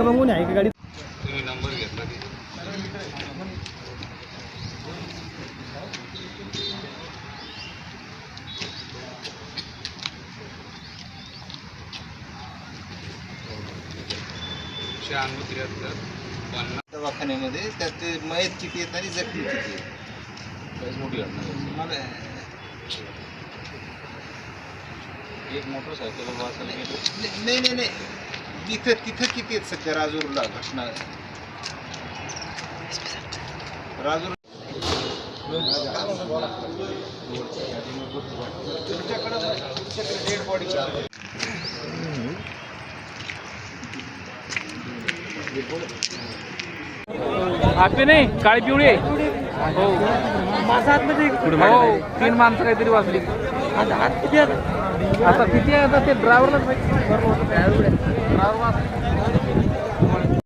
का बघून आहे का गाडी दवाखान्यामध्ये त्यात ते मयत किती आहेत आणि जखमी किती मोठी एक मोटरसायकल गेलो नाही नाही नाही, नाही. तिथं तिथं किती आहेत सध्या राजूरला घटना? राजूर तुमच्याकडं तुमच्याकडे डेड बॉडी आपे नाही काळी पिवळी आहे. हो. हो तीन माणसं काहीतरी वाचली आता किती आहे आता ते ड्रायव्हरलाच माहिती. Claro,